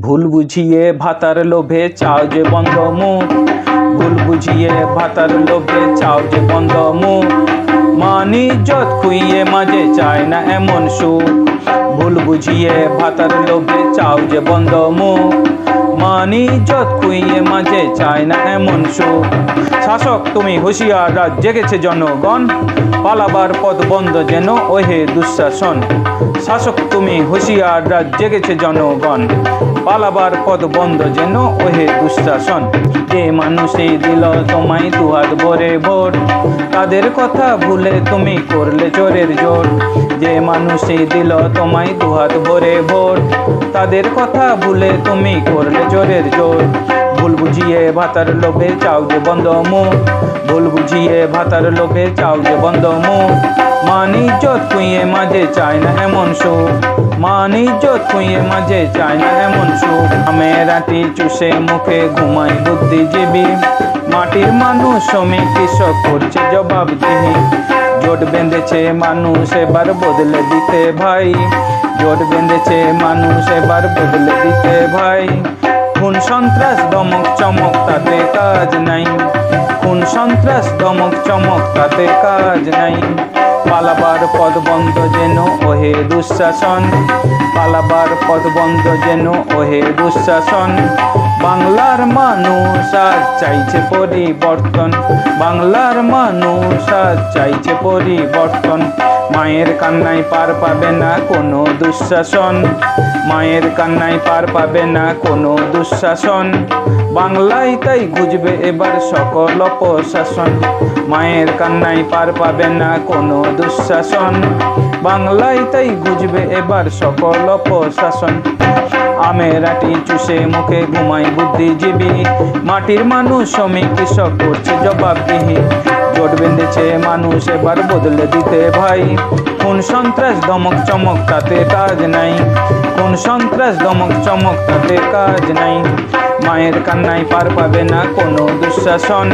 ভুল বুঝিয়ে ভাতার লোভে চাও যে বন্ধ মুখ ভুল বুঝিয়ে ভাতার লোভে চাও যে বন্ধ মুখ মানি যত খুইয়ে মাঝে চায় না এমন সুখ। ভুল বুঝিয়ে ভাতার লোভে চাও যে বন্ধ মুখ মানি যত খুইয়ে মাঝে চায় না এমন সুখ। শাসক, তুমি হুঁশিয়ার, রাত জেগেছে জনগণ। পালাবার পথ বন্ধ যেন ওহে দুঃশাসন। শাসক, তুমি হুঁশিয়ার, রাত জেগেছে জনগণ। পালাবার পথ বন্ধ যেন ওহে দুঃশাসন। যে মানুষই দিল তোমায় দুহাত ভরে ভোট তাদের কথা ভুলে তুমি করলে চোরের জোর। যে মানুষই দিল তোমায় দুহাত ভরে ভোট তাদের কথা ভুলে তুমি করলে চোরের জোর। ভুল বুঝিয়ে ভাতার লোভে চাও যে বন্ধ মুখ ভুল বুঝিয়ে ভাতার লোভে চাও যে বন্ধ মুখ মানি ইজ্জত খুঁয়ে মাঝে চায় না এমন সুখ। মানি ইজ্জত খুঁয়ে মাঝে চায় না এমন সুখ। আমেরাটি চুষে মুখে ঘুমাই বুদ্ধিজীবী। মাটির মানুষ শ্রমিক, কৃষক করছে জবাবদিহি। জোট বেঁধেছে মানুষ, এবার বদলে দিতে ভাই। জোট বেঁধেছে মানুষ, এবার বদলে সন্ত্রাস, দমক চমক তাতে কাজ নাই। পালাবার পদ বন্ধ যেন, ওহে দুঃশাসন। পালাবার পদ বন্ধ যেন, ওহে দুঃশাসন। বাংলার মানুষ আজ চাইছে পরিবর্তন। বাংলার মানুষ আজ চাইছে পরিবর্তন। মায়ের কান্নায় পার পাবে না কোনো দুঃশাসন। মায়ের কান্নায় পার পাবে না কোনো দুঃশাসন। বাংলায় তাই গুজবে এবার সকল প্রশাসন মায়ের কান্নায় পার পাবে না কোনো দুঃশাসন। বাংলায় তাই গুজবে এবার সকল প্রশাসন আমেরাটি চুষে মুখে ঘুমাই বুদ্ধিজীবী। মাটির মানুষ শ্রমিক, কৃষক করছে জবাবদিহি। জোট বেঁধেছে মানুষ এবার বদলে দিতে ভাই কোন সন্ত্রাস দমক চমক তাতে কাজ নাই। কোন সন্ত্রাস, দমক চমক, তাতে কাজ নাই। মায়ের কান্নায় পার পাবে না কোনো দুঃশাসন।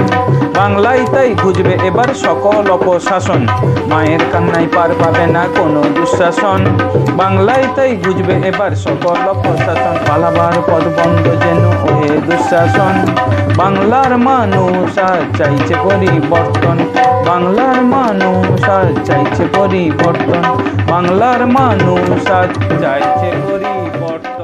বাংলায় তাই খুঁজবে এবার সকল অপশাসন। মায়ের কান্নায় পার পাবে না কোনো দুঃশাসন। বাংলায় তাই বুঝবে এবার সকল অপশাসন। পালাবার পদ বন্ধ যেন ওহে দুঃশাসন। বাংলার মানুষ আর চাইছে পরিবর্তন। বাংলার মানুষ আর চাইছে পরিবর্তন। বাংলার মানুষ আর চাইছে পরিবর্তন।